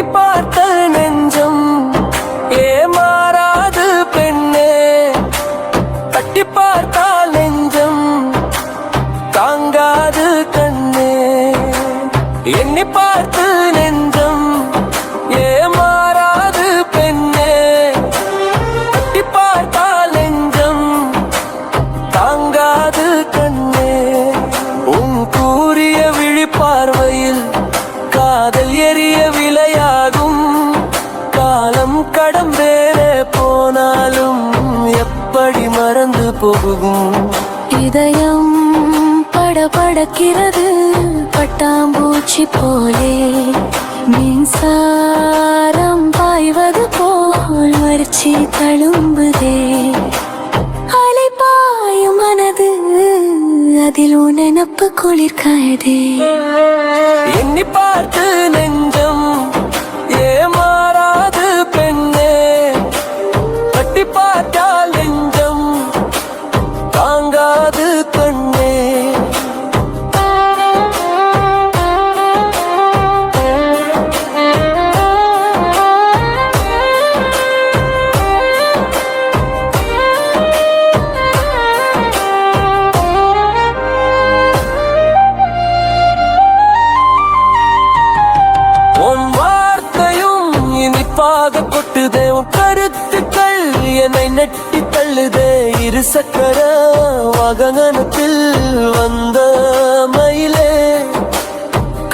எண்ணி பார்த்த நெஞ்சம் ஏமாறாது பெண்ணே. தட்டி பார்த்தால் நெஞ்சம் தாங்காது கண்ணே. எண்ணி பார்த்து போகும். இதயம் படபடக்கிறது பட்டாம்பூச்சி போலே. மின்சாரம் பாய்வது போல் வறட்சி தழும்புதே. அலை பாயும் மனது அதில் உனப்பு குளிர்காயதே. எண்ணி பார்த்து நெஞ்சம் என்னை நெட்டி தள்ளுதே. இரு சக்கர வாகனத்தில் வந்த மயிலே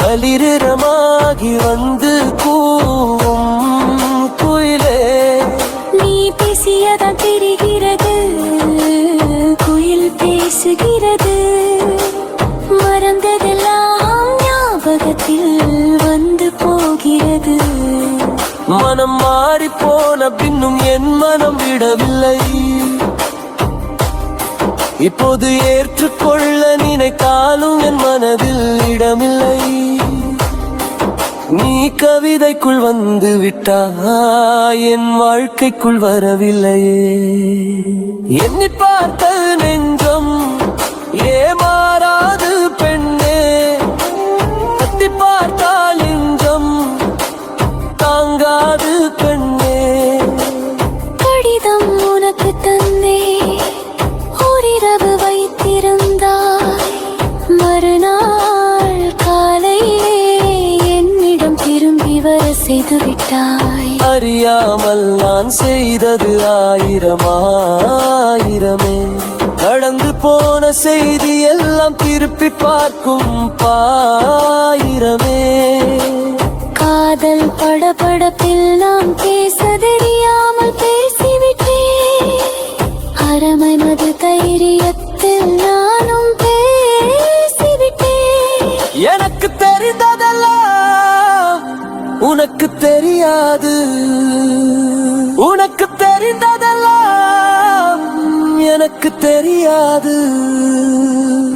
களிரமாகி வந்து கூவும் குயிலே. நீ பேசியதான் தெரிகிறது குயில் பேசுகிறது. மனம் மாறி போன பின்னும் என் மனம் விடவில்லை. இப்போது ஏற்றுக்கொள்ள நினைத்தாலும் என் மனதில் இடமில்லை. நீ கவிதைக்குள் வந்து விட்டாய் என் வாழ்க்கைக்குள் வரவில்லையே. எண்ணி பார்த்த நெஞ்சம் ஏமாறாது பெண்ணே. செய்து விட்டாய் அறியாமல் நான் செய்தது ஆயிரம் ஆயிரமே கடந்து போன செய்தி எல்லாம் திருப்பி பார்க்கும் பாயிரமே. காதல் படபடப்பில் நாம் பேச தெரியாமல் உனக்கு தெரியாது. உனக்கு தெரிந்ததெல்லாம் எனக்கு தெரியாது.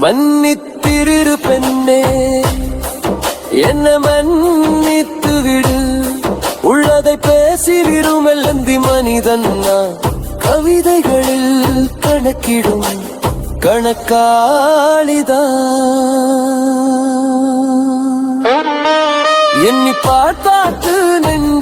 மன்னித்திரு பெண்ணே. என்ன மன்னித்து விடு. உள்ளதை பேசி விருமெல்லந்தி மனிதன் கவிதைகளில் கணக்கிடும் கணக்காளிதான். எண்ணி பார்த்தாத்து நெஞ்சம்